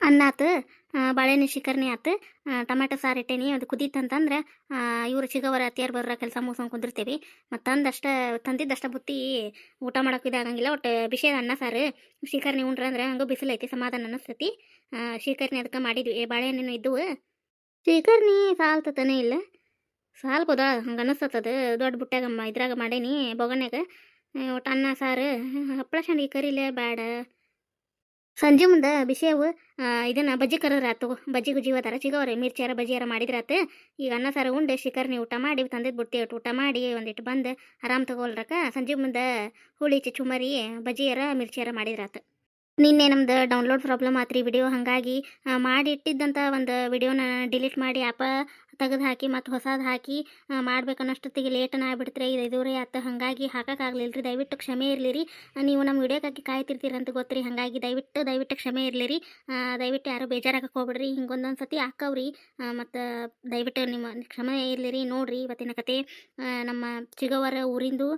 ಅನ್ನ ಆತು ಆ, ಬಾಳೆಹಣ್ಣು ಶಿಕರ್ನಿ ಆತು. ಟೊಮೆಟೊ ಸಾರು ಇಟ್ಟೇನಿ ಅದು ಕುದೀತಂತಂದ್ರೆ ಇವ್ರು ಚಿಗವರ ಅತ್ತಿಯಾರು ಬರೋ ಕೆಲಸ ಮುಗಿಸ್ಕೊಂಡು ಕುಂದಿರ್ತೀವಿ. ಮತ್ತು ತಂದಷ್ಟ ತಂದಿದ್ದಷ್ಟ ಬುತ್ತಿ ಊಟ ಮಾಡೋಕೆ ಇದಾಗಂಗಿಲ್ಲ ಒಟ್ಟು ಬಿಸಿ ಅನ್ನ ಸಾರು ಶಿಕರ್ನಿ ಉಂಡ್ರೆ ಅಂದ್ರೆ ಹಂಗೆ ಬಿಸಿಲು ಐತಿ ಸಮಾಧಾನ ಅನ್ನಿಸ್ತೈತಿ ಆ, ಅದಕ್ಕೆ ಮಾಡಿದ್ವಿ. ಬಾಳೆಹಣ್ಣು ಇದ್ದವು. ಸಾಲ್ತ ಸಾಲ್ತತನೇ ಇಲ್ಲ. ಸಾಲ್ಬೋದ ಹಂಗೆ ಅನ್ನಿಸ್ತದ ದೊಡ್ಡ ಬುಟ್ಟ್ಯಾಗ ಇದ್ರಾಗ ಮಾಡೇನಿ ಬೊಗಣ್ಯಾಗ. ಒಟ್ಟು ಅನ್ನ ಸಾರು ಹಪ್ಪಳ ಶಂಡಿಗೆ ಕರಿಲೇ ಬೇಡ ಸಂಜೆ ಮುಂದೆ ಬಿಸಿಯವು ಇದನ್ನ ಬಜ್ಜಿ ಕರದ್ರ ಆತು. ಬಜ್ಜಿ ಗುಜ್ಜಿ ಹೋದಾರ ಸಿಗೋರೆ ಮಿರ್ಚಿಯಾರ ಬಜ್ಜಿಯಾರ ಮಾಡಿದ್ರಾತ ಈಗ ಅನ್ನ, ಸಾರು, ಉಂಡು ಶಿಕರ್ನಿ ಊಟ ಮಾಡಿ ತಂದಿದ್ದು ಒಟ್ಟು ಊಟ ಮಾಡಿ ಒಂದಿಟ್ಟು ಬಂದು ಆರಾಮ್ ತಗೊಳ್ರಕ್ಕ ಸಂಜೆ ಮುಂದೆ ಹುಳಿ ಚುಮರಿ ಬಜ್ಜಿಯಾರ, ಮಿರ್ಚಿಯಾರ ಮಾಡಿದ್ರಾತ ನಿನ್ನೆ ನಮ್ದು ಡೌನ್ಲೋಡ್ ಪ್ರಾಬ್ಲಮ್ ಆತ್ರಿ ವಿಡಿಯೋ ಹಾಗಾಗಿ ಮಾಡಿಟ್ಟಿದ್ದಂಥ ಒಂದು ವಿಡಿಯೋನ ಡಿಲೀಟ್ ಮಾಡಿ ಆ್ಯಪ ತೆಗೆದು ಹಾಕಿ ಮತ್ತು ಹೊಸದು ಹಾಕಿ ಮಾಡ್ಬೇಕನ್ನಷ್ಟೊತ್ತಿಗೆ ಲೇಟನ ಆಗಿಬಿಡ್ತೀರಿ ಇದು ಇದೂರಿ ಆತ. ಹಾಗಾಗಿ ಹಾಕೋಕ್ಕಾಗಲಿಲ್ಲ ರೀ ದಯವಿಟ್ಟು ಕ್ಷಮೆ ಇರಲಿ ರೀ ನೀವು ನಮ್ಮ ವಿಡಿಯೋಕ್ಕಾಗಿ ಕಾಯ್ತಿರ್ತೀರಂತ ಅಂತ ಗೊತ್ತ್ರಿ. ಹಾಗಾಗಿ ದಯವಿಟ್ಟು ದಯವಿಟ್ಟು ಕ್ಷಮೆ ಇರಲಿ ರೀ ದಯವಿಟ್ಟು ಯಾರು ಬೇಜಾರಾಗಕ್ಕೆ ಹೋಗ್ಬಿಡ್ರಿ. ಹಿಂಗೆ ಒಂದೊಂದು ಸತಿ ಹಾಕವ್ರಿ. ಮತ್ತು ದಯವಿಟ್ಟು ನಿಮ್ಮ ಕ್ಷಮೆ ಇರಲಿ ರೀ ನೋಡಿರಿ ಇವತ್ತಿನ ಕತೆ ನಮ್ಮ ಚಿಗವರ ಊರಿಂದು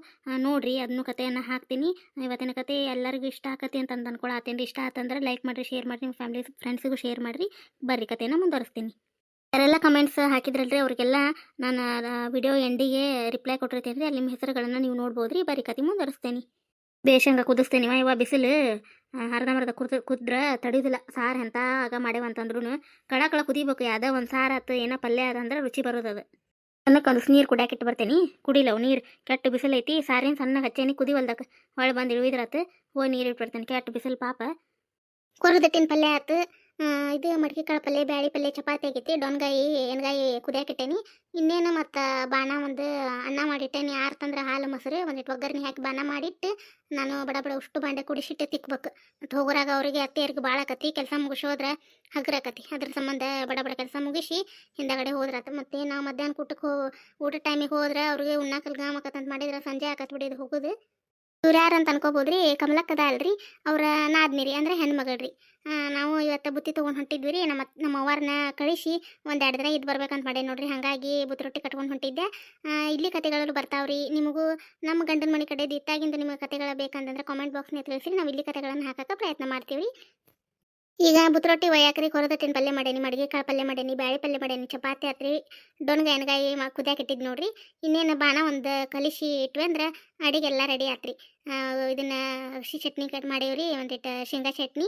ನೋಡಿರಿ. ಅದನ್ನು ಕತೆಯನ್ನು ಹಾಕ್ತೀನಿ. ಇವತ್ತಿನ ಕತೆ ಎಲ್ಲರಿಗೂ ಇಷ್ಟ ಆಕತಿ ಅಂತ ಅಂದು ಅನ್ಕೊಳತ್ತೇನೆ ಇಷ್ಟ ಆತಂದ್ರೆ ಲೈಕ್ ಮಾಡಿರಿ ಶೇರ್ ಮಾಡಿರಿ, ನಿಮ್ಮ ಫ್ಯಾಮಿಲಿ ಫ್ರೆಂಡ್ಸಿಗೂ ಶೇರ್ ಮಾಡಿರಿ. ಬರ್ರಿ ಕತೆಯನ್ನು ಮುಂದುವರಿಸ್ತೀನಿ. ಯಾರೆಲ್ಲ ಕಮೆಂಟ್ಸ್ ಹಾಕಿದ್ರಲ್ರಿ, ಅವ್ರಿಗೆಲ್ಲ ನಾನು ವಿಡಿಯೋ ಎಂಡಿಗೆ ರಿಪ್ಲೈ ಕೊಟ್ಟಿರ್ತೀನಿ ರೀ ಅಲ್ಲಿ ನಿಮ್ಮ ಹೆಸರುಗಳನ್ನು ನೀವು ನೋಡ್ಬೋದು ರೀ ಬರೀ ಕತೆ ಮುಂದುವರಿಸ್ತೇನೆ. ಬೇಷಂಗ ಕುದಿಸ್ತೀನಿ. ಇವ ಬಿಸಿಲು ಅರ್ಧಂಬರ್ಧ ಕುದ್ ಕುದ್ರ ತಡಿಯೋದಿಲ್ಲ ಸಾರ್ ಎಂತ ಆಗ ಮಾಡ್ಯಾವಂತಂದ್ರೂ ಕಳ ಕಳ ಕುದಿಬೇಕು. ಯಾವ್ದೋ ಒಂದು ಸಾರ್ ಆತು, ಏನೋ ಪಲ್ಯ ಅದ ಅಂದ್ರೆ ರುಚಿ ಬರೋದು ಅದು. ಅನ್ನಕ್ಕೆ ಒಂದು ನೀರು ಕುಡ್ಯಾಕ ಇಟ್ಟು ಬರ್ತೀನಿ. ಕುಡಿಲವು ನೀರು ಕೆಟ್ಟ ಬಿಸಿಲು ಐತಿ. ಸಾರಿನ ಸಣ್ಣ ಹಚ್ಚೇನಿ. ಕುದಿವಲ್ದಕ್ಕೆ ಹೊಳೆ ಬಂದು ಇಳಿದ್ರಾತು ಹೋಗಿ ನೀರು ಇಟ್ಬಿಡ್ತೇನೆ ಕೆಟ್ಟ ಬಿಸಿಲು ಪಾಪ. ಕೊರದಟ್ಟಿನ ಪಲ್ಯ ಆತು. ಆ, ಇದು ಮಡಿಕೆ ಕಾಳು ಪಲ್ಯ ಬ್ಯಾಳಿ ಪಲ್ಯ ಚಪಾತಿ ಆಗೈತಿ ಡೊಣ್ಗಾಯಿ ಎಣ್ಗಾಯಿ ಕುದಿಯಾಕಿಟ್ಟೇನಿ ಇನ್ನೇನು ಮತ್ತು ಬಾಣ ಒಂದು ಅನ್ನ ಮಾಡಿಟ್ಟೇನಿ. ಯಾರು ತಂದ್ರೆ ಹಾಲು, ಮೊಸರು ಒಂದಿಟ್ಟು ಒಗ್ಗರಣೆ ಹಾಕಿ ಬಾಣ ಮಾಡಿಟ್ಟು ನಾನು ಬಡ ಬಡ ಉಷ್ಟು ಬಾಂಡೆ ಕುಡಿಸಿಟ್ಟು ತಿಕ್ಬೇಕು. ಮತ್ತು ಹೋಗೋರಾಗ ಅವರಿಗೆ ಅತ್ತೆಯರಿಗೆ ಭಾಳ ಆಕತಿ. ಕೆಲಸ ಮುಗಿಸೋದ್ರೆ ಹಗ್ರಾಕತಿ ಅದ್ರ ಸಂಬಂಧ ಬಡ ಬಡ ಕೆಲಸ ಮುಗಿಸಿ ಹಿಂದಗಡೆ ಹೋದ್ರಾತು ಮತ್ತು ನಾವು ಮಧ್ಯಾಹ್ನ ಊಟಕ್ಕೆ ಹೋ ಊಟ ಟೈಮಿಗೆ ಹೋದ್ರೆ ಅವ್ರಿಗೆ ಉಣ್ಣಾಕಲ್ ಗಾಮಕತ್ತಂತ ಮಾಡಿದ್ರೆ ಸಂಜೆ ಆಕತ್ ಬಿಡಿದು ಹೋಗೋದು. ಇವ್ರು ಅಂತ ಅನ್ಕೋಬೋದ್ರಿ, ಕಮಲಕ್ಕದ ಅಲ್ರಿ, ಅವ್ರ ನಾದ್ನಿರಿ ಅಂದ್ರೆ ಹೆಣ್ಮಗಳ್ರಿ. ನಾವು ಇವತ್ತು ಬುತ್ತಿ ತೊಗೊಂಡು ಹೊಂಟಿದ್ವಿ ರೀ ನಮ್ಮ ನಮ್ಮ ಅವ್ವಾರನ್ನ ಕಳಿಸಿ ಒಂದು ದಿನ ಇದು ಬರ್ಬೇಕಂತ ಮಾಡಿ ನೋಡ್ರಿ, ಹಾಗಾಗಿ ಬುತ್ತಿ ರೊಟ್ಟಿ ಕಟ್ಕೊಂಡು ಹೊಂಟಿದ್ದೆ. ಇಲ್ಲಿ ಕತೆಗಳು ಬರ್ತಾವ್ರಿ. ನಿಮಗೂ ನಮ್ಮ ಗಂಡನ ಮನೆ ಕಡೆ ಇತ್ತಾಗಿಂದ ನಿಮಗೆ ಕತೆಗಳು ಬೇಕಂತಂದ್ರೆ ಕಾಮೆಂಟ್ ಬಾಕ್ಸ್ನ ತಿಳಿಸಿ ನಾವು ಇಲ್ಲಿ ಕತೆಗಳನ್ನು ಹಾಕಕ್ಕೆ ಪ್ರಯತ್ನ ಮಾಡ್ತೀವಿ ಈಗ ಬುತ್ತರೊಟ್ಟಿ ಒಯ್ಯಾಕ್ರಿ ತಿನ್ ಪಲ್ಯ ಮಾಡೇನಿ, ಮಡಿಗೆ ಕಾಳು ಪಲ್ಯ ಮಾಡೇನಿ, ಬ್ಯಾಳಿ ಪಲ್ಯ ಮಾಡೇನಿ, ಚಪಾತಿ ಆತ್ರಿ ಡೊಣ್ಗ ಎಣ್ಗಾಯಿ ಮಾ ಕುದಿಯಾಕ ಇಟ್ಟಿದ್ದು ನೋಡ್ರಿ. ಇನ್ನೇನು ಬಾಣ ಒಂದು ಕಲಿಸಿ ಇಟ್ವಿ ಅಂದ್ರೆ ಅಡಿಗೆಲ್ಲ ರೆಡಿ ಆತ್ರಿ. ಇದನ್ನ ಅಗಸಿ ಚಟ್ನಿ ಕಟ್ ಮಾಡೇವ್ರಿ ಒಂದಿಟ್ಟು ಶೇಂಗಾ ಚಟ್ನಿ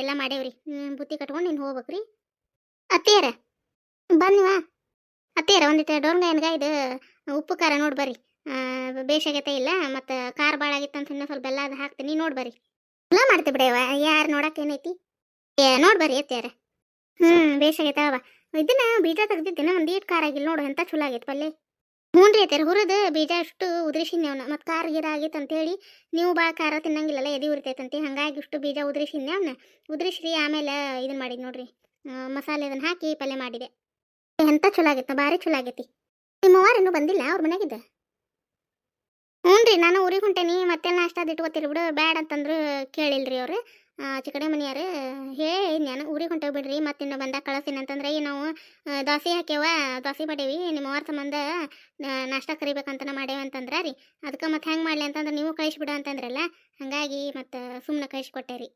ಎಲ್ಲ ಮಾಡೇವ್ರಿ. ಬುತ್ತಿ ಕಟ್ಕೊಂಡು ನೀನು ಹೋಗ್ಬೇಕ್ರಿ. ಅತ್ತೆಯರ ಬನ್ನಿ ವಾ ಅತ್ತೆಯರ ಒಂದಿಟ್ಟು ಡೊಣ್ಗ ಎಣ್ಗ ಇದು ಉಪ್ಪು ಖಾರ ನೋಡಿ ಬರ್ರಿ. ಬೇಸಾಗೈತೆ ಇಲ್ಲ, ಮತ್ತು ಖಾರ ಭಾಳ ಆಗಿತ್ತು ಅಂತ ಸ್ವಲ್ಪ ಬೆಲ್ಲ ಅದು ಹಾಕ್ತೀನಿ, ನೋಡಿ ಬರ್ರಿ. ಎಲ್ಲ ಮಾಡ್ತೀವಿ ಬಿಡೇವ, ಯಾರು ನೋಡಕ್ಕೆ ಏನೈತಿ? ಏ, ನೋಡಿ ಬರ್ರಿ ಅತ್ತಿಯರ ಹ್ಞೂ ಬೇಸಾಗೈತೆ ಅವ. ಇದನ್ನ ಬೀಜ ತೆಗ್ದಿದ್ದೇನೆ ಒಂದ್ ಏಟ್ ಖಾರ ಆಗಿಲ್ಲ ನೋಡು, ಎಂತ ಚಲೋ ಆಗೈತೆ ಪಲ್ಲೆ. ಹ್ಞೂ ರೀ ಹುರಿದ ಬೀಜ ಅಷ್ಟು ಉದ್ರಿಸಿದ್ನಿ ಅವನ್ನ ಮತ್ತು ಗಿರ ಗೀರ ಆಗೈತೆ ಅಂತೇಳಿ ನೀವು ಭಾಳ ಖಾರ ತಿನ್ನಂಗಿಲ್ಲಲ್ಲ, ಎದಿ ಉರಿತೈತಂತೆ. ಹಂಗಾಗಿ ಇಷ್ಟು ಬೀಜ ಉದ್ರಿಸಿ ಅವನ್ನ ಉದ್ರಿಸ್ರಿ, ಆಮೇಲೆ ಇದನ್ನ ಮಾಡಿದ್ ನೋಡ್ರಿ. ಮಸಾಲೆ ಅದನ್ನ ಹಾಕಿ ಪಲ್ಯ ಮಾಡಿದೆ. ಎಂತ ಚಲೋ ಆಗೈತೆ ಭಾರಿ ಚಲೋ ಆಗೈತಿ. ನಿಮ್ಮ ಇನ್ನೂ ಬಂದಿಲ್ಲ ಅವ್ರ ಮನೆಗಿದ್ದ ಹ್ಞೂ ರೀ, ನಾನು ಊರಿಗೆ ಹೊಂಟೇನಿ ಮತ್ತೆ ನಾಷ್ಟ ಇಟ್ಕೋತೀರಿ ಬಿಡು ಬ್ಯಾಡ ಅಂತಂದ್ರು ಕೇಳಿಲ್ರಿ ಅವ್ರು. ಚಿಕಡೆ ಮನೆಯವರು ಹೇಳಿ ನಾನು ಊರಿಗೆ ಹೊಂಟೋಗಿ ಬಿಡ್ರಿ, ಮತ್ತೆ ಇನ್ನು ಬಂದಾಗ ಕಳಿಸ್ತೀನಿ ಅಂತಂದ್ರೆ ನಾವು ದೋಸೆ ಹಾಕ್ಯವ, ದೋಸೆ ಮಾಡೇವಿ ನಿಮ್ಮ ಅವ್ರ ಸಂಬಂಧ ನಾಷ್ಟ ಕರಿಬೇಕಂತನ ಮಾಡೇವಿ ಅಂತಂದ್ರೆ ರೀ. ಅದಕ್ಕೆ ಮತ್ತೆ ಹೆಂಗೆ ಮಾಡಲಿ ಅಂತಂದ್ರೆ ನೀವು ಕಳಿಸ್ಬಿಡು ಅಂತಂದ್ರಲ್ಲ, ಹಾಗಾಗಿ ಮತ್ತು ಸುಮ್ಮನೆ ಕಳಿಸ್ಕೊಟ್ಟೆ ರೀ.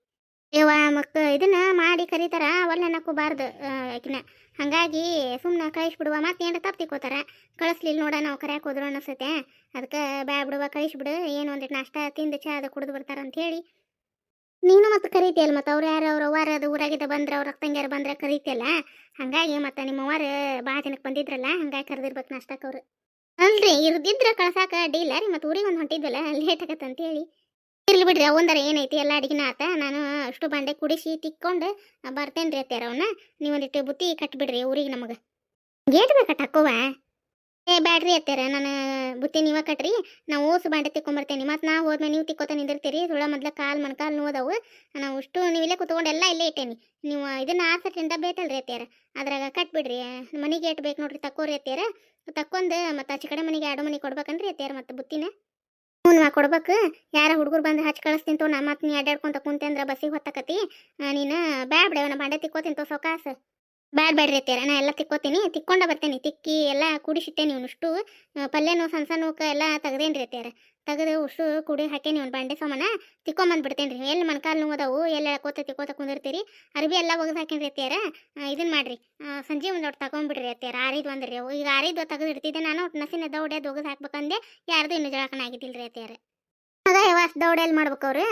ಇವ ಮಕ್ಕ ಇದನ್ನ ಮಾಡಿ ಕರೀತಾರ ಅವಲ್ಲ ಕೂಬಾರ್ದು ಆಕಿನ. ಹಾಗಾಗಿ ಸುಮ್ಮನೆ ಕಳಿಸ್ಬಿಡುವ ಮತ್ತೆ ಏನು ತಪ್ಪು ತಿಕ್ಕೋತಾರ. ಕಳಿಸ್ಲಿಲ್ಲ ನೋಡ ನಾವು ಕರ್ಯಾಕೆ ಹೋದ್ರು ಅನ್ನಿಸುತ್ತೆ. ಅದಕ್ಕೆ ಬ್ಯಾ ಬಿಡುವ ಕಳಿಸ್ಬಿಡು ಏನು ಒಂದಿಟ್ಟು ನಾಷ್ಟ ತಿಂದು ಚಾ ಅದು ಕುಡಿದು ಬರ್ತಾರ ಅಂತ ಹೇಳಿ ನೀನು ಮತ್ತೆ ಕರೀತಿಯಲ್ಲ ಮತ್ತೆ ಅವ್ರು ಯಾರು? ಅವ್ರ ಅವ್ವಾರ ಅದು ಊರಾಗಿದ್ದ ಬಂದ್ರೆ, ಅವ್ರ ಅಕ್ಕಂಗ್ಯಾರು ಬಂದ್ರೆ ಕರೀತಿಯಲ್ಲ? ಹಂಗಾಗಿ ಮತ್ತೆ ನಿಮ್ಮ ಅವ್ವಾರ ಭಾಳ ದಿನಕ್ಕೆ ಬಂದಿದ್ರಲ್ಲ, ಹಂಗಾಗಿ ಕರೆದಿರ್ಬೇಕು ನಾಷ್ಟಕ್ಕೆ ಅವ್ರು. ಅಲ್ರಿ, ಇರ್ದಿದ್ರೆ ಕಳ್ಸಾಕ ಅಡ್ಡಿಲ್ಲ ರೀ, ಮತ್ತೆ ಊರಿಗೆ ಒಂದು ಹೊಂಟಿದ್ವಲ್ಲ ಲೇಟ್ ಆಗತ್ತೆ ಅಂತೇಳಿ. ಇರ್ಲಿ ಬಿಡ್ರಿ ಒಂದರ ಏನೈತಿ, ಎಲ್ಲ ಅಡಿಗೆನ ಆತ, ನಾನು ಅಷ್ಟು ಬಂಡೆ ಕುಡಿಸಿ ತಿಕ್ಕೊಂಡು ಬರ್ತೇನೆ ರೀ ಅತ್ಯಾರ ಅವನ್ನ ನೀವೊಂದಿಟ್ಟು ಬುತ್ತಿ ಕಟ್ಬಿಡ್ರಿ ಊರಿಗೆ ನಮಗೆ. ಗೇಟ್ ಬೇಕಾ ಹಾಕೋವ ಏ, ಬ್ಯಾಡ್ರಿ ಅತ್ಯಾರ ನಾನು ಬುತ್ತಿ ನೀವ ಕಟ್ರಿ, ನಾವು ಓಸು ಬಾಂಡೆ ತಿಕ್ಕೊಂಬರ್ತೇನೆ. ಮತ್ತೆ ನಾ ಹೋದ್ಮೇಲೆ ನೀವು ತಿಕ್ಕೋತ ನಿಂದಿರ್ತೀರಿ, ಸುಳ್ಳ ಮೊದ್ಲ ಕಾಲು ಮೊಣಕಾಲು ನೋದವು ನಾವು ಅಷ್ಟು ನೀವು ಇಲ್ಲೇ ಕುತ್ಕೊಂಡು ಎಲ್ಲ ಇಲ್ಲೇ ಇಟ್ಟೇನಿ. ನೀವು ಇದನ್ನ ಆಸಕ್ತಿಯಿಂದ ಬೇತಲ್ರಿ ಅತ್ಯಾರ ಅದ್ರಾಗ ಕಟ್ಬಿಡ್ರಿ, ಮನೆಗೆ ಏಟ್ ಬೇಕು ನೋಡ್ರಿ ತಕ್ಕೋರಿ ಅತ್ಯಾರ ತಕ್ಕೊಂದು ಮತ್ತೆ ಆಚೆ ಕಡೆ ಮನೆಗೆ ಎರಡು ಮನೆ ಕೊಡ್ಬೇಕನ್ರಿ ಅತ್ಯಾರ ಮತ್ತೆ ಬುತ್ತಿನ. ಹ್ಞೂ ನಾ ಕೊಡ್ಬೇಕು. ಯಾರ ಹುಡುಗರು ಬಂದು ಹಚ್ಚಿ ಕಳಿಸ್ತೀನಿ ತೋ ನಾ ಮತ್ತೆ ನೀ ಅಡ್ಡಾಡ್ಕೊಂತ ಕುಂತೆ ಅಂದ್ರೆ ಬಸ್ಸಿಗೆ ಹೊತ್ತಕತಿ ನೀನು ಬ್ಯಾ ಬಂಡೆ ನಾ ಬಾಂಡೆ ತಿಕ್ಕೋತೀನಿ ತೋ ಸೌಕಾಸ ಬ್ಯಾಡ ಬೇಡ್ರಿ ಅತ್ತೀರ ನಾ ಎಲ್ಲ ತಿಕ್ಕೋತೀನಿ, ತಿಕ್ಕೊಂಡ ಬರ್ತೇನೆ, ತಿಕ್ಕಿ ಎಲ್ಲ ಕೂಡಿಸಿಟ್ಟೇನಿ ಇವನಷ್ಟು. ಪಲ್ಯನು ಸಣ್ಣ ಸಣ್ಣಕ್ಕೆ ಎಲ್ಲ ತೆಗ್ದೇನ್ರಿ ಅತ್ತೀರ ತೆಗೆದು ಉಷ್ಟು ಕುಡಿ ಹಾಕೇನಿ ಒಂದು ಬಂಡೆ ಸಾಮಾನ ತಿಕ್ಕೊಂಬಂದು ಬಿಡ್ತೇನೆ ರೀ. ಎಲ್ಲಿ ಮನ್ಕಾಲ್ ನೋವು ಎಲ್ಲ ಎಳ್ಕೋತ ತಿಕ್ಕೋತ ಕುಂದಿರ್ತೀರಿ? ಅರ್ಬಿ ಎಲ್ಲ ಒಗ್ದು ಹಾಕೇನ್ರಿ ಅತ್ತೀರ ಇದನ್ನ ಮಾಡ್ರಿ. ಸಂಜೆ ಒಂದು ತಗೊಂಡ್ಬಿಡ್ರಿ ಅತ್ತೀರ ಆರಿದ್ ಅಂದ್ರಿ ಅವು ಈಗ ಆರಿದು ತೆಗೆದು ಇಡ್ತಿದ್ದೆ ನಾನು ನಸಿನ ದೌಡೆ ಒಗೆದು ಹಾಕ್ಬೇಕಂದೆ, ಯಾರ್ದು ಇನ್ನು ಜಳಕನ ಆಗಿದ್ದಿಲ್ರಿ ಅತ್ತೀರ ಅದ ದೌಡೆ ಎಲ್ಲಿ ಅವ್ರು?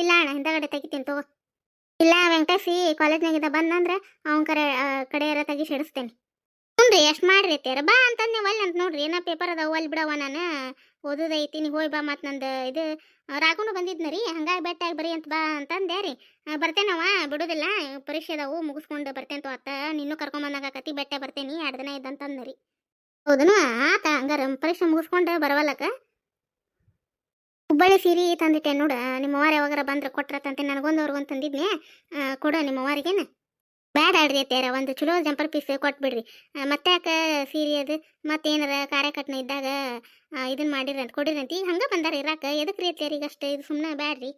ಇಲ್ಲ ಅಣ್ಣ, ಹಿಂದಗಡೆ ತೆಗಿತೀನಿ, ತಗೋ. ಇಲ್ಲ ವೆಂಕಟೇಶಿ ಕಾಲೇಜ್ನಾಗಿದ್ದ ಬಂದಂದ್ರೆ ಅವನ ಕರೆ ಆ, ಕಡೆಯರ ತೆಗಿ ಸಿಡಿಸ್ತೇನೆ ರೀ ಎಷ್ಟು ಮಾಡ್ರಿ ತೇರ ಬಾ ಅಂತಂದು ನೀವು ಅಲ್ಲಿ ಅಂತ ನೋಡ್ರಿ ಏನೋ ಪೇಪರ್ ಅದಾವ ಅಲ್ಲಿ ಬಿಡವ ನಾನು. ಓದೋದೈತಿ ನೀ ಹೋಯ್ ಬಾ ಮತ್ತು ನಂದು ಇದು ರಾಗುನು ಬಂದಿದ್ನ ರೀ ಹಂಗಾಗಿ ಬೆಟ್ಟಾಗಿ ಬರೀ ಅಂತ ಬಾ ಅಂತಂದೆ ರೀ. ಬರ್ತೇನವ ಬಿಡೋದಿಲ್ಲ ಪರೀಕ್ಷೆ ಅದಾವು ಮುಗಿಸ್ಕೊಂಡು ಬರ್ತೇನೆ ಆತ ನಿನ್ನೂ ಕರ್ಕೊಂಬಂದಾಗತಿ ಬೆಟ್ಟ ಬರ್ತೇನೆ ಎರಡು ದಿನ ಇದ್ದಂತಂದ್ರಿ ಹೌದನು ಆತ ಹಂಗಾರ ಪರೀಕ್ಷೆ ಮುಗಿಸ್ಕೊಂಡು ಬರವಲ್ಲಕ? ಹುಬ್ಬಳ್ಳಿ ಸೀರೆ ತಂದಿಟ್ಟೆ ನೋಡ. ನಿಮ್ಮ ಅವ್ವಾರ ಯಾವಾಗಾರ ಬಂದ್ರೆ ಕೊಟ್ರತಂತೆ ನನಗೊಂದು ಅವ್ರಿಗೊಂದು ತಂದಿದ್ನೆ ಕೊಡು ನಿಮ್ಮ ಅವ್ವಾರಿಗೇನ. ಬ್ಯಾಡ ಆಡ್ರಿ ಅತ್ಯಾರ ಒಂದು ಚಲೋ ಜಂಪರ್ ಪೀಸ್ ಕೊಟ್ಬಿಡ್ರಿ. ಮತ್ತೆ ಯಾಕೆ ಸೀರೆ ಅದು? ಮತ್ತೇನಾರ ಕಾರ್ಯಕಟ್ನ ಇದ್ದಾಗ ಇದನ್ನ ಮಾಡಿರಂತ ಕೊಡಿರಂತ? ಈಗ ಹಂಗೆ ಬಂದಾರ ಇರಾಕ. ಎದಕ್ಕೆ ರೀ ಅತ್ಯಾರ ಈಗ ಅಷ್ಟು? ಇದು ಸುಮ್ಮನೆ ಬ್ಯಾಡ್ರಿ.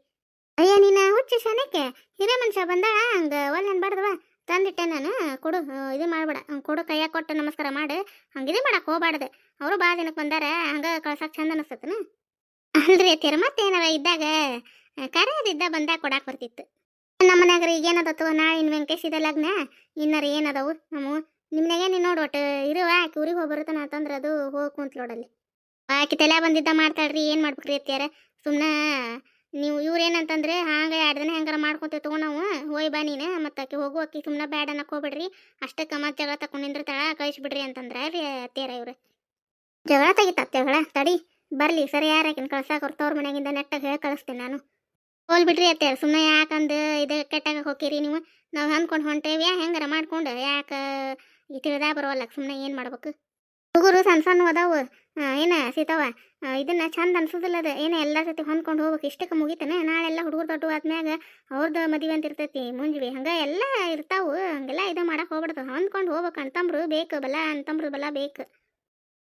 ಅಯ್ಯ, ನೀನು ಹುಚ್ಚು ಸನಕ್ಕೆ. ಹಿರೇ ಮನುಷ್ಯ ಬಂದಾಳ? ಹಂಗೆ ಒಲ್ಲೆ ಅನ್ಬಾರ್ದವ ತಂದಿಟ್ಟೆ ನಾನು. ಕೊಡು. ಇದು ಮಾಡ್ಬೇಡ. ಕೊಡು, ಕೈಯಾಗ ಕೊಟ್ಟು ನಮಸ್ಕಾರ ಮಾಡು. ಹಂಗೆ ಇದು ಮಾಡಕ್ಕೆ ಹೋಗ್ಬಾರ್ದು. ಅವರು ಭಾಳ ಜನಕ್ಕೆ ಬಂದಾರ. ಹಂಗೆ ಕಳ್ಸಕ್ಕೆ ಚಂದ ಅನಿಸ್ತತನ. ಅಲ್ರಿ ಅತ್ಯಾರ ಮತ್ತೇನಾರ ಇದ್ದಾಗ ಕರೆಯದಿದ್ದ ಬಂದಾಗ ಕೊಡಾಕ್ ಬರ್ತಿತ್ತು. ನಮ್ಮ ಈಗ ಏನದತ್ತು ನಾಳೆ ಇನ್ ವೆಂಕಟೇಶ್ ಇದೆ ಲಗ್ನ, ಇನ್ನರ ಏನದವು ನಮ್ಮ ನಿಮ್ನಾಗೆ ನೀನು ನೋಡು ಒಟ್ಟು, ಇರುವ ಆಕೆ ಊರಿಗೆ ಹೋಗ್ಬರುತ್ತಾನ ಅಂತಂದ್ರೆ ಅದು ಹೋಗಿ ಕುಂತ್ ನೋಡಲ್ಲಿ ಆಕೆ ತಲೆ ಬಂದಿದ್ದ ಮಾಡ್ತಾಳ್ರಿ, ಏನು ಮಾಡ್ಬೇಕ್ರಿ ಅತ್ತಿಯರ? ಸುಮ್ಮನೆ ನೀವು ಇವ್ರು ಏನಂತಂದ್ರೆ, ಹಾಗೆ ಎರಡು ದಿನ ಹೆಂಗಾರ ಮಾಡ್ಕೊತೀವಿ ತಗೋ ನಾವು, ಹೋಯ್ ಬಾ ನೀನು, ಮತ್ತು ಆಕೆ ಹೋಗು, ಆಕಿ ಸುಮ್ಮನೆ ಬ್ಯಾಡ ಅನ್ನಕ್ಕೆ ಹೋಗ್ಬಿಡ್ರಿ ಅಷ್ಟಕ್ಕೆ ಮತ್ತೆ ಜಗಳ ತಕೊಂಡು ತಳ ಕಳಿಸ್ಬಿಡ್ರಿ ಅಂತಂದ್ರೆ ರೀ ಅತ್ತಿಯಾರ ಇವ್ರು. ಜಗಳ ತೆಗಿತ ಜಗಳ, ತಡಿ. ಬರ್ಲಿ, ಸರಿ ಯಾರಾಕಿನ ಕಳ್ಸಾಕ ಅವ್ರ ತವ್ರ ಮನೆಯಾಗಿಂದ ನೆಟ್ಟಾಗ ಹೇಳಿ ಕಳಿಸ್ತೀನಿ ನಾನು. ಹೋಲ್ ಬಿಡ್ರಿ ಅತ್ತೆ ಸುಮ್ಮನೆ ಯಾಕಂದು ಇದು ಕೆಟ್ಟಾಗ ಹೋಗಿರಿ ನೀವು? ನಾವು ಅಂದ್ಕೊಂಡು ಹೊಂಟೇವಿ ಹೆಂಗಾರ ಮಾಡ್ಕೊಂಡು? ಯಾಕೆ ಈ ತಿಳಿದ ಬರೋಲ್ಲ ಸುಮ್ಮನೆ ಏನು ಮಾಡ್ಬೇಕು? ಹುಡುಗರು ಸಣ್ಣ ಸಣ್ಣ ಅದಾವು. ಏನು ಸೀತವ? ಇದನ್ನ ಚಂದ ಅನ್ಸೋದಿಲ್ಲ ಅದು. ಏನ ಎಲ್ಲ ಸತಿ ಹೊಂದ್ಕೊಂಡು ಹೋಗ್ಬೇಕು, ಇಷ್ಟಕ್ಕೆ ಮುಗಿತಾನೆ? ನಾಳೆಲ್ಲ ಹುಡುಗರು ದೊಡ್ಡ ಆದ್ಮ್ಯಾಗ ಅವ್ರದ್ದು ಮದುವೆ ಅಂತ ಇರ್ತೈತಿ, ಮುಂಜ್ವಿ. ಹಂಗೆ ಎಲ್ಲ ಇರ್ತಾವು, ಹಂಗೆಲ್ಲ ಇದು ಮಾಡಕ್ಕೆ ಹೋಗ್ಬಿಡ್ದು. ಹೊಂದ್ಕೊಂಡು ಹೋಗ್ಬೇಕು ಅಂತಂಬ್ರು ಬೇಕು, ಬಲ ಅಂತಂಬ್ರು ಬಲ ಬೇಕು.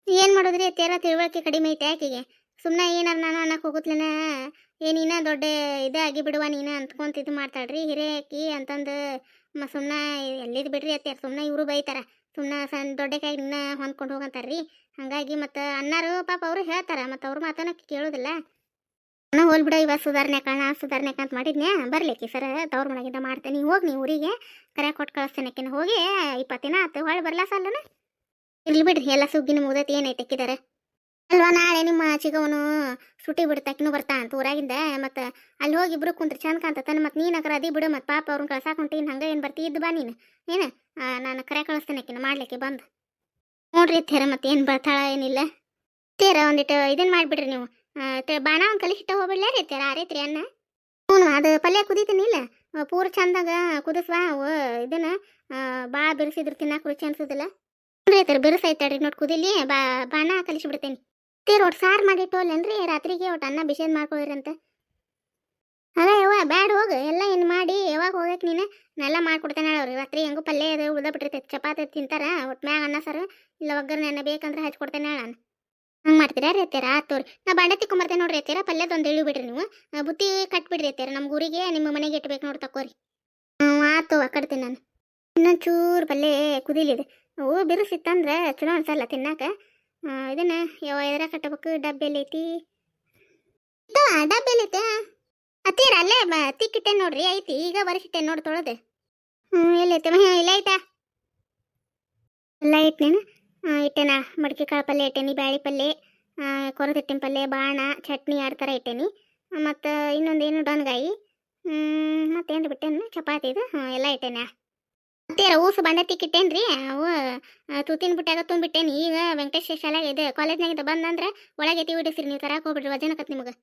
ಏನು ಮಾಡೋದ್ರಿ? ತೇರ ತಿಳುವಳಿಕೆ ಕಡಿಮೆ ಐತೆ ಆಕೆಗೆ. ಸುಮ್ಮನೆ ಏನಾರ ನಾನು ಅನ್ನಕ್ಕೆ ಹೋಗುತ್ತಲೇನ ಏ, ನೀನ ದೊಡ್ಡ ಇದೇ ಆಗಿ ಬಿಡುವ ನೀನ ಅಂತ್ಕೊಂತ ಇದು ಮಾಡ್ತಾಳ್ರಿ ಅಕ್ಕಿ ಅಂತಂದು ಮ ಸುಮ್ಮನೆ ಎಲ್ಲಿದ್ ಬಿಡ್ರಿ ಅತ್ತೆ? ಸುಮ್ಮನೆ ಇವರು ಬೈತಾರ. ಸುಮ್ಮನೆ ಸಣ್ಣ ದೊಡ್ಡ ಕಾಯಿ ನಿನ್ನ ಹೊಂದ್ಕೊಂಡು ಹೋಗಂತಾರ್ರಿ. ಹಂಗಾಗಿ ಮತ್ತು ಅಣ್ಣಾರು ಪಾಪ ಅವರು ಹೇಳ್ತಾರ. ಮತ್ತು ಅವ್ರ ಮಾತನ್ನ ಕೇಳೋದಿಲ್ಲ. ನಾ ಹೋಲ್ಬಿಡ ಇವ ಸುಧಾರಣೆ ಕಾಣ ಸುಧಾರಣೆ ಅಂತ ಮಾಡಿದ್ನ್ಯಾ? ಬರ್ಲಿಕ್ಕೆ ಸರ ತವ್ರ ಮನೆಗಿಂದ ಮಾಡ್ತೇನೆ. ಹೋಗಿ ನೀವು ಊರಿಗೆ. ಕರೆ ಕೊಟ್ಟು ಕಳಿಸ್ತೇನೆ ಹೋಗಿ ಇಪ್ಪತ್ತಿನ ಆತು. ಹೊಳ್ಳಿ ಬರ್ಲಾ ಸಲ್ಲನ ಇರ್ಲಿ ಬಿಡ್ರಿ ಎಲ್ಲ ಸುಗ್ಗಿನ ಮುಗ್ದೈತಿ ಏನೈತೆ ಅಕ್ಕಿದಾರೆ? ಅಲ್ವಾ ನಾಳೆ ನಿಮ್ಮ ಚಿಗವನು ಸುಟಿ ಬಿಡ್ತಾಕಿನೂ ಬರ್ತಾ ಅಂತ ಊರಾಗಿಂದ ಮತ್ತು ಅಲ್ಲಿ ಹೋಗಿ ಇಬ್ರು ಕುಂತ್ರಿ ಚಂದ ಕಾಣ್ತತಾನ ಮತ್ತೆ ನೀನು ಅಕ್ರ ಅದಿ ಬಿಡು ಮತ್ತು ಪಾಪ ಅವ್ರನ್ನ ಕಳ್ಸಾಕ ಹೊಂಟೀನಿ ಹಂಗೆ ಏನು ಬರ್ತಿ ಇದ್ದು ಬಾ ನೀನು. ಏನು? ನಾನು ಕರೆ ಕಳಿಸ್ತೇನೆ ಆಕಿನ ಮಾಡ್ಲಿಕ್ಕೆ ಬಂದು. ನೋಡ್ರಿ ತೇರ ಮತ್ತೆ ಏನು ಬರ್ತಾಳ ಏನಿಲ್ಲ. ತೇರ ಒಂದಿಟ್ಟು ಇದನ್ನು ಮಾಡಿಬಿಡ್ರಿ ನೀವು. ಆ, ಬಾಣ ಒಂದು ಕಲಿಸಿಟ್ಟ ಹೋಗ್ಬಿಡ್ಲೇ ರೀ ತೇರ ಆರೈತ್ರಿ ಅನ್ನ? ಹ್ಞೂ ಅದು ಪಲ್ಯ ಕುದೀತೀನಿ ಇಲ್ಲ ಆ, ಪೂರ ಚಂದಾಗ ಕುದಿಸ್ವಾ ಇದನ್ನ ಭಾಳ ಬಿರ್ಸಿದ್ರು ತಿನ್ನಕ್ಕೆ ರುಚಿ ಅನ್ಸೋದಿಲ್ಲ. ತೇರ ಬಿರುಸೈತಾಡ್ರಿ ನೋಡಿ ಕುದಿಲಿ ಬಾ ಬಾಣ ಕಲಿಸಿಬಿಡ್ತೇನೆ. ತೇರ ಒಟ್ಟು ಸಾರು ಮಾಡಿಟ್ಟೋಲ್ಲೇನ್ರಿ ರಾತ್ರಿಗೆ ಒಟ್ಟು ಅನ್ನ ಬಿಸಿದ್ ಮಾಡ್ಕೊಳ್ರಂತ. ಅದ ಯವ್ವ, ಬ್ಯಾಡ ಹೋಗು, ಎಲ್ಲ ಏನು ಮಾಡಿ ಯಾವಾಗ ಹೋಗಕ್ಕೆ ನೀನು? ನೆಲ್ಲ ಮಾಡ್ಕೊಡ್ತೇನೆ ಅವ್ರಿ ರಾತ್ರಿ ಹೆಂಗೂ ಪಲ್ಲೆ ಅದು ಉಳ್ದ ಬಿಟ್ಟಿರ್ತೈತೆ, ಚಪಾತಿ ತಿಂತಾರ, ಒಟ್ಟು ಮ್ಯಾಗ ಅನ್ನ ಸರ್, ಇಲ್ಲ ಒಗ್ಗರಣೆ ಅನ್ನ ಬೇಕಂದ್ರೆ ಹಚ್ಕೊಡ್ತೇನೆ ನಾನು. ಹಂಗೆ ಮಾಡ್ತೀರಾ ರೀ ಅತ್ತೀರ ಆತೋರಿ ನಾ ಬಾಂಡೆ ತಿಕ್ಕೊಂಬರ್ತೇನೆ ನೋಡ್ರಿ ಅತ್ತೀರ ಪಲ್ಯದ ಒಂದು ಇಳಿ ಬಿಡ್ರಿ ನೀವು. ಬುತ್ತಿ ಕಟ್ಬಿಡ್ರಿ ಅತ್ತೀರ ನಮ್ಮ ಊರಿಗೆ, ನಿಮ್ಮ ಮನೆಗೆ ಇಟ್ಬೇಕು ನೋಡಿ ತಕೋರಿ ಹ್ಞೂ ಆತು ಕಟ್ತೀನಿ ನಾನು. ಇನ್ನೊಂಚೂರು ಪಲ್ಲೆ ಕುದಿಲಿದೆ. ಅವು ಬಿರುಸಿತ್ತಂದ್ರೆ ಚಲೋ ಅನ್ಸಲ್ಲ ತಿನ್ನಾಕ? ಇದನ್ನ ಯಾವ ಎದ್ರ ಕಟ್ಟಬೇಕು ಡಬ್ಬೆಲಿ ಐತಿ? ಡಬ್ಬೆಲಿ ಐತೆ? ಅತ್ತೀರ ಅಲ್ಲೇ ತಿಕ್ಕಿಟ್ಟೆ ನೋಡ್ರಿ, ಐತಿ, ಈಗ ಬರಿಸಿಟ್ಟೆ ನೋಡಿ ತೊಳೆದು. ಹ್ಞೂ ಎಲ್ಲೈತೆ ಇಲ್ಲ ಐತಾ? ಎಲ್ಲ ಇಟ್ಟೇನು ಇಟ್ಟೆನ, ಮಡಿಕೆ ಕಾಳು ಪಲ್ಯ ಇಟ್ಟೇನಿ, ಬ್ಯಾಳಿ ಪಲ್ಯ ಕೊರದಿಟ್ಟಿನ ಪಲ್ಯ ಬಾಣ, ಚಟ್ನಿ ಎರಡು ಥರ ಇಟ್ಟೇನಿ. ಮತ್ತು ಇನ್ನೊಂದು ಏನು ಡೊನ್ಗಾಯಿ ಮತ್ತೇನು ಬಿಟ್ಟೇನು? ಚಪಾತಿ ಇದು? ಹ್ಞೂ, ಎಲ್ಲ ಇಟ್ಟೇನ? ಮತ್ತೇರ ಊಸು ಬಂಡೆ ತಿಕ್ಕಿಟ್ಟೇನ್ರಿ ಅವು ತೂತಿನ ಬಿಟ್ಟಾಗ ತುಂಬಿಟ್ಟೇನಿ. ಈಗ ವೆಂಕಟೇಶ್ ಶಾಲೆಗೆ ಇದು ಕಾಲೇಜ್ನಾಗಿದ್ದ ಬಂದಂದ್ರೆ ಒಳಗೆ ಎತ್ತಿ ಬಿಡಿಸ್ರಿ ನೀವು ತರಕ್ಕೆ ಹೋಗ್ಬಿಡ್ರಿ ವಜನಕತ್ ನಿಮಗೆ.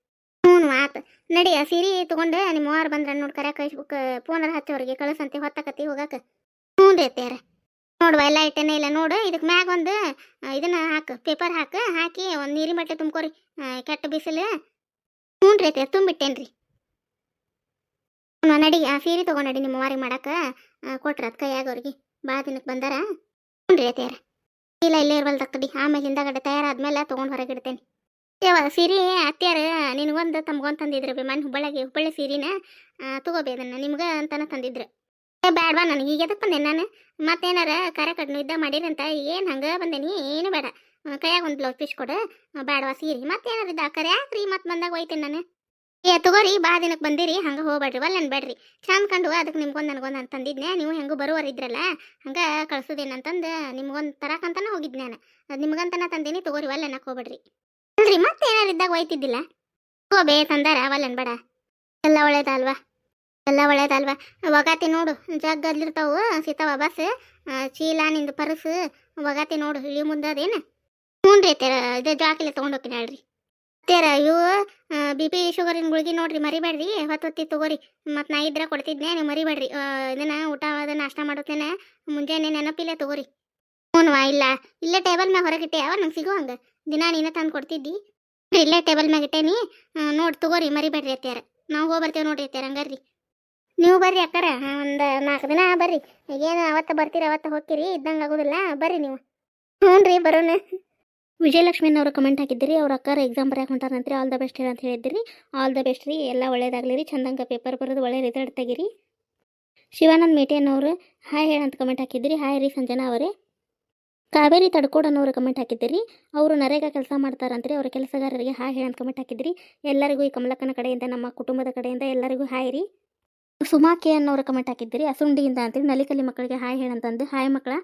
ಹ್ಞೂ ಆತು. ನಡಿ, ಆ ಸೀರೆ ತೊಗೊಂಡು ನಿಮ್ಮ ಅವ್ರು ಬಂದ್ರೆ ನೋಡಿ ಕರೆ ಕಳಿಸ್ಬೇಕು ಫೋನರ್ ಹಚ್ಚೋರಿಗೆ ಕಳಿಸಂತೆ ಹೊತ್ತಕತಿ ಹೋಗಾಕ. ಹ್ಞೂ ರೀ ಅತ್ತೆಯರ. ನೋಡುವ, ಎಲ್ಲ ಇಟ್ಟೇನೆ ಇಲ್ಲ, ನೋಡು. ಇದಕ್ಕೆ ಮ್ಯಾಗ ಒಂದು ಇದನ್ನ ಹಾಕು ಪೇಪರ್ ಹಾಕು, ಹಾಕಿ ಒಂದು ನೀರಿನ ಬಟ್ಟೆ ತುಂಬ್ಕೊರಿ ಕೆಟ್ಟ ಬಿಸಿಲು. ಹ್ಞೂ ರೀ ತುಂಬಿಟ್ಟೇನ್ರಿ. ನಡಿ, ಆ, ಸೀರೆ ತೊಗೊಂಡಡಿ ನಿಮ್ಮ ವಾರಿ ಮಾಡಕ್ಕೆ. ಕೊಟ್ರ ಅದ್ ಕೈಯಾಗ ಅವ್ರಿಗೆ. ಭಾಳ ದಿನಕ್ಕೆ ಬಂದಾರ. ಹ್ಞೂ ರೀ ಅತ್ತೆಯರ. ಇಲ್ಲ, ಇಲ್ಲೇ ಇರ್ವಲ್ದ ತಡಿ ಆಮೇಲೆ ಹಿಂದಗಡೆ ತಯಾರಾದ್ಮೇಲೆ ತೊಗೊಂಡು ಹೊರಗೆ ಇಡ್ತೇನೆ. ಯಾವ ಸೀರೆ ಅತ್ಯಾರ ನಿನಗೊಂದು ತಮ್ಗೊಂದು ತಂದಿದ್ರು ಬಿ ಮನ್ ಹುಬ್ಬಳ್ಳಿಗೆ. ಹುಬ್ಬಳ್ಳಿ ಸೀರೆನ ತಗೋಬಿ ಅದನ್ನು ನಿಮ್ಗೆ ಅಂತಾನೆ ತಂದಿದ್ರು. ಏ ಬೇಡವಾ ನನಗೆ ಈಗ ಎದಕ್ಕೆ ಬಂದೆ ನಾನು? ಮತ್ತೇನಾರ ಕರೆ ಕಡ್ನು ಇದ್ದ ಮಾಡಿರಂತ ಏನು ಹಂಗೆ ಬಂದೇನಿ ಏನು ಬೇಡ. ಕೈಯಾಗ ಒಂದು ಬ್ಲೌಸ್ ಪೀಸ್ ಕೊಡು. ಬೇಡವಾ ಸೀರೆ. ಮತ್ತೇನಾರ ಇದ್ದ? ಕರೆ ಯಾಕ್ರಿ ಮತ್ತೆ ಬಂದಾಗ ಹೋಯ್ತೇನೆ ನಾನು. ಏ, ತಗೋರಿ, ಬಾ ದಿನಕ್ಕೆ ಬಂದಿರಿ, ಹಂಗೆ ಹೋಗ್ಬೇಡ್ರಿ, ಒಲ್ಲ ಅನ್ಬೇಡ್ರಿ. ಚಂದ ಕಂಡು ಅದಕ್ಕೆ ನಿಮ್ಗೊಂದು ನನಗೊಂದು ಅಂತಂದಿದ್ನೆ ನೀವು ಹೆಂಗೂ ಬರುವರಿದ್ರಲ್ಲ ಹಂಗೆ ಕಳ್ಸೋದೇನಂತಂದು ನಿಮ್ಗೊಂದು ತರಕಂತನ ಹೋಗಿದ್ದೆ ನಾನು. ಅದು ನಿಮ್ಗಂತನ ತಂದೀನಿ, ತಗೋರಿ, ಒಲ್ಲ ಅನ್ನಕ್ಕೆ ಹೋಗ್ಬೇಡ್ರಿ. ಅಲ್ರಿ ಮತ್ತೇನಾರು ಇದ್ದಾಗ ಹೋಯ್ತಿದ್ದಿಲ್ಲ? ಹೋಬೇ ತಂದಾರ, ಒಲ್ಲ ಅನ್ಬೇಡ. ಎಲ್ಲ ಒಳ್ಳೇದಲ್ವಾ ಎಲ್ಲ ಒಳ್ಳೇದಲ್ವಾ ಒಗಾತಿ ನೋಡು ಜಗ್ ಅಲ್ಲಿರ್ತಾವು ಸಿತಾವ ಬಸ್ ಚೀಲ ನಿಂದು ಪರ್ಸ್, ಒಗಾತಿ ನೋಡು, ಇಳಿ ಮುಂದೆ ಅದೇನು? ಹ್ಞೂ ರೀ ಇದು ಜಾಕಿಲೆ ತೊಗೊಂಡೋಗ್ತೀನಿ ಹೇಳ್ರಿ. ತೇರ, ಇವು ಬಿ ಪಿ ಶುಗರಿನ ಗುಳಿಗೆ ನೋಡ್ರಿ, ಮರಿಬೇಡ್ರಿ. ಹೊತ್ತು ಹೊತ್ತಿ ತಗೋರಿ. ಮತ್ತೆ ನಾ ಇದ್ರೆ ಕೊಡ್ತಿದ್ನೆ, ನೀವು ಮರಿಬೇಡ್ರಿ. ಇದನ್ನ ಊಟ ಅದ ನಾಷ್ಟ ಮಾಡೋತೇನೆ ಮುಂಜಾನೆ ನೆನಪಿಲ್ಲ ತಗೋರಿ. ಹ್ಞೂ ಇಲ್ಲ. ಇಲ್ಲೇ ಟೇಬಲ್ ಮ್ಯಾಗ ಹೊರಗಿಟ್ಟೆ ಯಾವ ನಂಗೆ ಸಿಗೋ ಹಂಗೆ? ದಿನ ನೀನೇ ತಂದು ಕೊಡ್ತಿದ್ದಿ. ಇಲ್ಲೇ ಟೇಬಲ್ ಮ್ಯಾಗ ಇಟ್ಟೇನಿ ನೋಡಿ, ತಗೋರಿ, ಮರಿಬೇಡ್ರಿ ಅತ್ಯಾರ ನಾವು ಹೋಗಿ ಬರ್ತೇವೆ ನೋಡ್ರಿ ಅತ್ತಾರ ಹಂಗಾರ್ರಿ. ನೀವು ಬರ್ರಿ ಅಕ್ಕಾರ ಒಂದು ನಾಲ್ಕು ದಿನ ಬರ್ರಿ. ಏನು ಅವತ್ತು ಬರ್ತೀರಿ, ಅವತ್ತು ಹೋಗ್ತೀರಿ, ಇದ್ದಂಗೆ ಆಗೋದಿಲ್ಲ, ಬರ್ರಿ ನೀವು. ಹ್ಞೂ ರೀ, ಬರೋಣ. ವಿಜಯಲಕ್ಷ್ಮಿ ಅವರು ಕಮೆಂಟ್ ಹಾಕಿದ್ದೀರಿ ಅವ್ರ ಅಕ್ಕಾರ ಎಕ್ಸಾಮ್ ಬರೆಯಕ್ಕೆ ಹೊಂಟಾರಂತ್ರಿ ಆಲ್ ದ ಬೆಸ್ಟ್ ರೀ ಅಂತ ಹೇಳಿದ್ರಿ. ಆಲ್ ದ ಬೆಸ್ಟ್ ರೀ, ಎಲ್ಲ ಒಳ್ಳೆಯದಾಗಲಿ ರೀ, ಚಂದಂಗೆ ಪೇಪರ್ ಬರೋದು ಒಳ್ಳೆ ರಿಸಲ್ಟ್ ತೆಗಿರಿ. ಶಿವಾನಂದ್ ಮೇಟಿಯನ್ನವರು ಹಾಯ್ ಹೇಳಂತ ಕಮೆಂಟ್ ಹಾಕಿದ್ದೀರಿ ಹಾಯ್ ರೀ ಸಂಜನಾ ಅವರೇ. ಕಾವೇರಿ ತಡ್ಕೋಡನವರು ಕಮೆಂಟ್ ಹಾಕಿದ್ದೀರಿ ಅವರು ನರೇಗಾ ಕೆಲಸ ಮಾಡ್ತಾರಂತ್ರಿ ಅವರ ಕೆಲಸಗಾರರಿಗೆ ಹಾಯ್ ಹೇಳಂತ ಕಮೆಂಟ್ ಹಾಕಿದ್ದೀರಿ ಎಲ್ಲರಿಗೂ ಈ ಕಮಲಕ್ಕನ ಕಡೆಯಿಂದ, ನಮ್ಮ ಕುಟುಂಬದ ಕಡೆಯಿಂದ ಎಲ್ಲರಿಗೂ ಹಾಯ್ ರೀ. ಸುಮಾ ಕೆ ಅನ್ನೋರು ಕಮೆಂಟ್ ಹಾಕಿದ್ದೀರಿ, ಅಸುಂಡಿಯಿಂದ ಅಂತೇಳಿ ನಲಿಕಲಿ ಮಕ್ಕಳಿಗೆ ಹಾಯ್ ಹೇಳಂತಂದು ಹಾಯ್ ಮಕ್ಕಳ,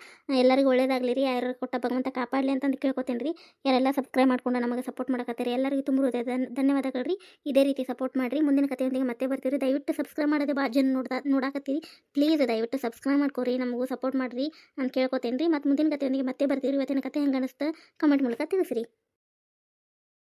ಎಲ್ಲರಿಗೂ ಒಳ್ಳೇದಾಗಲಿ ರೀ ಯಾರು ಕೊಟ್ಟ ಭಗವಂತ ಕಾಪಾಡಲಿ ಅಂತಂದು ಕೇಳ್ಕೊತೀನಿ ರೀ. ಯಾರೆಲ್ಲ ಸಬ್ಸ್ಕ್ರೈಬ್ ಮಾಡ್ಕೊಂಡು ನಮಗೆ ಸಪೋರ್ಟ್ ಮಾಡಕತ್ತೀರಿ, ಎಲ್ಲರಿಗೂ ತುಂಬ ಧನ್ಯವಾದಗಳು ರೀ. ಇದೇ ರೀತಿ ಸಪೋರ್ಟ್ ಮಾಡಿರಿ. ಮುಂದಿನ ಕಥೆಯೊಂದಿಗೆ ಮತ್ತೆ ಬರ್ತೀರಿ ದಯವಿಟ್ಟು ಸಬ್ಸ್ಕ್ರೈಬ್ ಮಾಡೋದೇ ಜನ ನೋಡ್ತಾ, ನೋಡಾಕತ್ತೀರಿ. ಪ್ಲೀಸ್ ದಯವಿಟ್ಟು ಸಬ್ಸ್ಕ್ರೈಬ್ ಮಾಡ್ಕೊರಿ, ನಮಗೂ ಸಪೋರ್ಟ್ ಮಾಡಿರಿ ಅಂತ ಕೇಳ್ಕೊತೀನಿ ರೀ. ಮತ್ತು ಮುಂದಿನ ಕಥೆಯೊಂದಿಗೆ ಮತ್ತೆ ಬರ್ತೀರಿ ಇವತ್ತಿನ ಕತೆ ಹೆಂಗೆ ಅನಿಸ್ತು ಕಮೆಂಟ್ ಮೂಲಕ ತಿಳಿಸ್ರಿ.